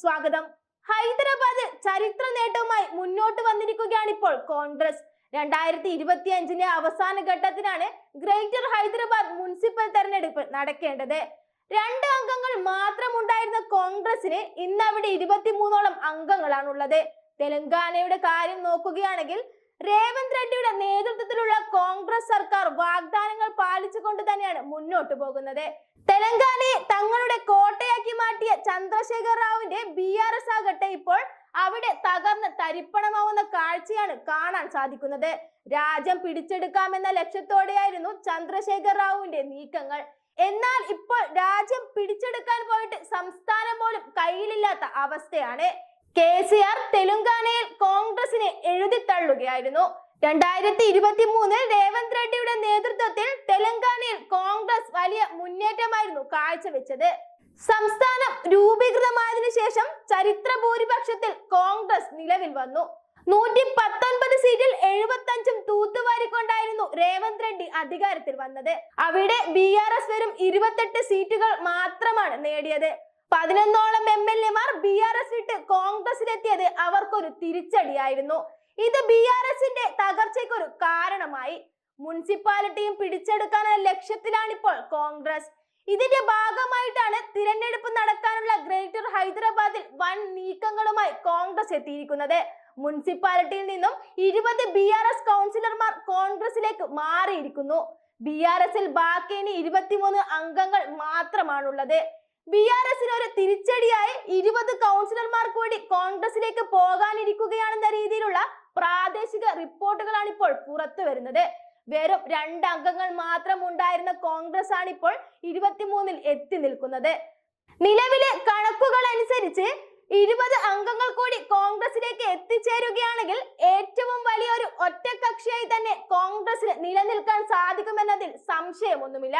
സ്വാഗതം. ഹൈദരാബാദിൽ ചരിത്ര നേട്ടവുമായി മുന്നോട്ട് വന്നിരിക്കുകയാണ് ഇപ്പോൾ കോൺഗ്രസ്. രണ്ടായിരത്തി ഇരുപത്തി അഞ്ചിന്റെ അവസാന ഘട്ടത്തിലാണ് ഗ്രേറ്റർ ഹൈദരാബാദ് മുനിസിപ്പൽ തെരഞ്ഞെടുപ്പ് നടക്കേണ്ടത്. രണ്ട് അംഗങ്ങൾ മാത്രം ഉണ്ടായിരുന്ന കോൺഗ്രസിന് ഇന്ന് അവിടെ ഇരുപത്തിമൂന്നോളം അംഗങ്ങളാണുള്ളത്. തെലങ്കാനയുടെ കാര്യം നോക്കുകയാണെങ്കിൽ രേവന്ത് റെഡ്ഡിയുടെ നേതൃത്വത്തിലുള്ള പാലിച്ചുകൊണ്ട് തന്നെയാണ് മുന്നോട്ട് പോകുന്നത്. തെലങ്കാനയെ തങ്ങളുടെ കോട്ടയാക്കി മാറ്റിയ ചന്ദ്രശേഖർ റാവുവിന്റെ ബി ആർ എസ് ആകട്ടെ ഇപ്പോൾ അവിടെ തകർന്ന് തരിപ്പണമാവുന്ന കാഴ്ചയാണ് കാണാൻ സാധിക്കുന്നത്. രാജ്യം പിടിച്ചെടുക്കാമെന്ന ലക്ഷ്യത്തോടെയായിരുന്നു ചന്ദ്രശേഖർ റാവുവിന്റെ നീക്കങ്ങൾ. എന്നാൽ ഇപ്പോൾ രാജ്യം പിടിച്ചെടുക്കാൻ പോയിട്ട് സംസ്ഥാനം പോലും കയ്യിലില്ലാത്ത അവസ്ഥയാണ്. കെ സി ആർ തെലുങ്കാനയിൽ കോൺഗ്രസിനെ എഴുതി തള്ളുകയായിരുന്നു. രണ്ടായിരത്തി ഇരുപത്തി മൂന്നിൽ രേവന്ത് റെഡ്ഡിയുടെ നേതൃത്വത്തിൽ തെലങ്കാനയിൽ കോൺഗ്രസ് വലിയ മുന്നേറ്റമായിരുന്നു കാഴ്ചവെച്ചത്. സംസ്ഥാനം രൂപീകൃതമായതിനു ശേഷം ചരിത്ര ഭൂരിപക്ഷത്തിൽ കോൺഗ്രസ് നിലവിൽ വന്നു. നൂറ്റി പത്തൊൻപത് സീറ്റിൽ എഴുപത്തി അഞ്ചും തൂത്തുവാരിക്കൊണ്ടായിരുന്നു രേവന്ത് റെഡ്ഡി അധികാരത്തിൽ വന്നത്. അവിടെ ബി ആർ എസ് വെറും ഇരുപത്തെട്ട് സീറ്റുകൾ മാത്രമാണ് നേടിയത്. പതിനൊന്നോളം എം എൽ എമാർ ബി ആർ എസ് വിട്ട് കോൺഗ്രസിലെത്തിയത് അവർക്കൊരു തിരിച്ചടിയായിരുന്നു. ഇത് ബി ആർ എസിന്റെ തകർച്ചയ്ക്കൊരു കാരണമായി. മുനിസിപ്പാലിറ്റിയും പിടിച്ചെടുക്കാനുള്ള ലക്ഷ്യത്തിലാണിപ്പോൾ കോൺഗ്രസ്. ഇതിന്റെ ഭാഗമായിട്ടാണ് തിരഞ്ഞെടുപ്പ് നടക്കാനുള്ള ഗ്രേറ്റർ ഹൈദരാബാദിൽ വൻ നീക്കങ്ങളുമായി കോൺഗ്രസ് എത്തിയിരിക്കുന്നത്. മുനിസിപ്പാലിറ്റിയിൽ നിന്നും ഇരുപത് ബി ആർ എസ് കൗൺസിലർമാർ കോൺഗ്രസിലേക്ക് മാറിയിരിക്കുന്നു. ബി ആർ എസിൽ ബാക്കി ഇനി ഇരുപത്തിമൂന്ന് അംഗങ്ങൾ മാത്രമാണുള്ളത്. ബി ആർ എസിന് ഒരു തിരിച്ചടിയായി ഇരുപത് കൗൺസിലർമാർ കൂടി കോൺഗ്രസിലേക്ക് പോകാനിരിക്കുകയാണെന്ന രീതിയിലുള്ള പ്രാദേശിക റിപ്പോർട്ടുകളാണ് ഇപ്പോൾ പുറത്തു വരുന്നത് വെറും രണ്ട് അംഗങ്ങൾ മാത്രം ഉണ്ടായിരുന്ന കോൺഗ്രസ് ആണ് ഇപ്പോൾ ഇരുപത്തിമൂന്നിൽ എത്തി നിൽക്കുന്നത്. നിലവിലെ കണക്കുകൾ അനുസരിച്ച് ഇരുപത് അംഗങ്ങൾ കൂടി കോൺഗ്രസിലേക്ക് എത്തിച്ചേരുകയാണെങ്കിൽ ഏറ്റവും വലിയൊരു ഒറ്റക്കക്ഷിയായി തന്നെ കോൺഗ്രസിന് നിലനിൽക്കാൻ സാധിക്കുമെന്നതിൽ സംശയമൊന്നുമില്ല.